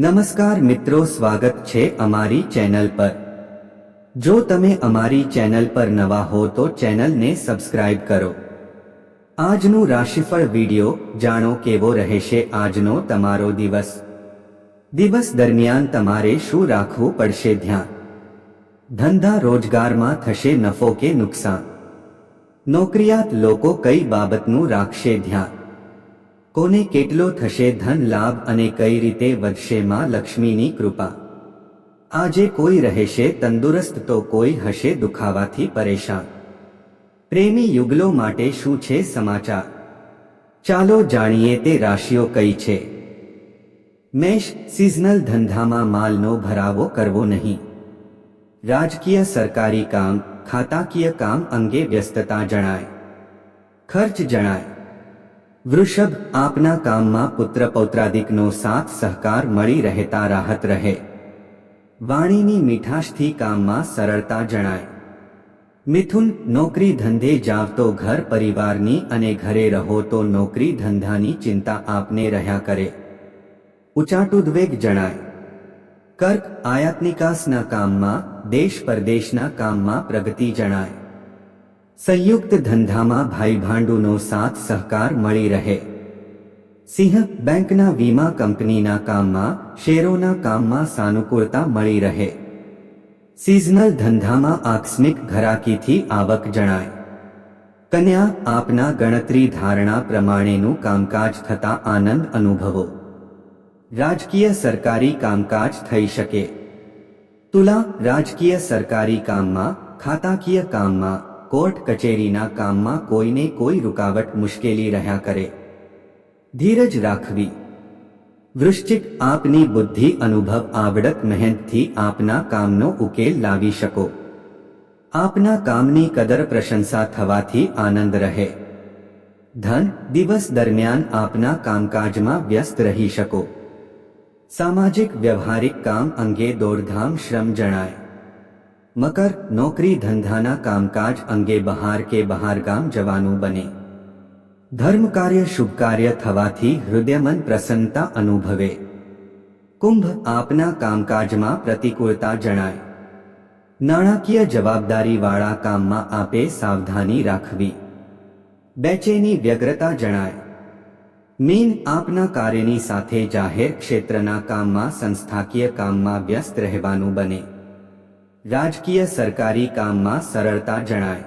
નમસ્કાર મિત્રો, સ્વાગત છે અમારી ચેનલ પર. જો તમે અમારી ચેનલ પર નવા હો તો ચેનલને સબસ્ક્રાઇબ કરો. આજનું રાશિફળ વિડિયો જાણો કેવો રહેશે આજનો તમારો દિવસ? દિવસ દરમિયાન તમારે શું રાખવું પડશે ધ્યાન? ધંધા રોજગારમાં થશે નફો કે નુકસાન? નોકરિયાત લોકો કઈ બાબતનું રાખશે ધ્યાન? કોને કેટલો થશે ધન લાભ અને કઈ રીતે વધશે માં લક્ષ્મીની કૃપા? આજે કોઈ રહેશે તંદુરસ્ત તો કોઈ હશે દુખાવાથી પરેશાન. પ્રેમી યુગલો માટે શું છે સમાચાર? ચાલો જાણીએ તે રાશિઓ કઈ છે. મેષ સિઝનલ ધંધામાં માલનો ભરાવો કરવો નહીં. રાજકીય સરકારી કામ, ખાતાકીય કામ અંગે વ્યસ્તતા જણાય. ખર્ચ જણાય. વૃષભ આપના કામમાં પુત્ર પૌત્રાદિકનો સાથ સહકાર મળી રહેતા રાહત રહે વાણીની મીઠાશથી કામમાં સરળતા જણાય મિથુન નોકરી ધંધે જાવ તો ઘર પરિવારની અને ઘરે રહો તો નોકરી ધંધાની ચિંતા આપને રહ્યા કરે ઉચાટુદ્વેગ જણાય કર્ક આયાત નિકાસના કામમાં દેશ પરદેશના કામમાં પ્રગતિ જણાય સંયુક્ત ધંધામાં ભાઈ ભાંડુનો સાથ સહકાર મળી રહે સિંહ બેંકના વીમા કંપનીના કામમાં શેરોના કામમાં સાનુકૂળતા મળી રહે સિઝનલ ધંધામાં આકસ્મિક ઘરાકીથી આવક જણાય કન્યા આપના ગણતરી ધારણા પ્રમાણેનું કામકાજ થતા આનંદ અનુભવો રાજકીય સરકારી કામકાજ થઈ શકે તુલા રાજકીય સરકારી કામમાં ખાતાકીય કામમાં કોર્ટ કચેરીના કામમાં કોઈને કોઈ રૂકાવટ મુશ્કેલી રહ્યા કરે ધીરજ રાખવી વૃશ્ચિક આપની બુદ્ધિ અનુભવ આવડત મહેનતથી આપના કામનો ઉકેલ લાવી શકો આપના કામની કદર પ્રશંસા થવાથી આનંદ રહે ધન દિવસ દરમિયાન આપના કામકાજમાં વ્યસ્ત રહી શકો સામાજિક વ્યવહારિક કામ અંગે દોડધામ શ્રમ જણાય મકર નોકરી ધંધાના કામકાજ અંગે બહાર કે બહાર ગામ જવાનું બને ધર્મ કાર્ય શુભ કાર્ય થવાથી હૃદયમન પ્રસન્નતા અનુભવે કુંભ આપના કામકાજમાં પ્રતિકૂળતા જણાય નાણાકીય જવાબદારીવાળા કામમાં આપે સાવધાની રાખવી બેચેની વ્યગ્રતા જણાય મીન આપના કાર્યની સાથે જાહેર ક્ષેત્રના કામમાં સંસ્થાકીય કામમાં વ્યસ્ત રહેવાનું બને રાજકીય સરકારી કામમાં સરળતા જણાય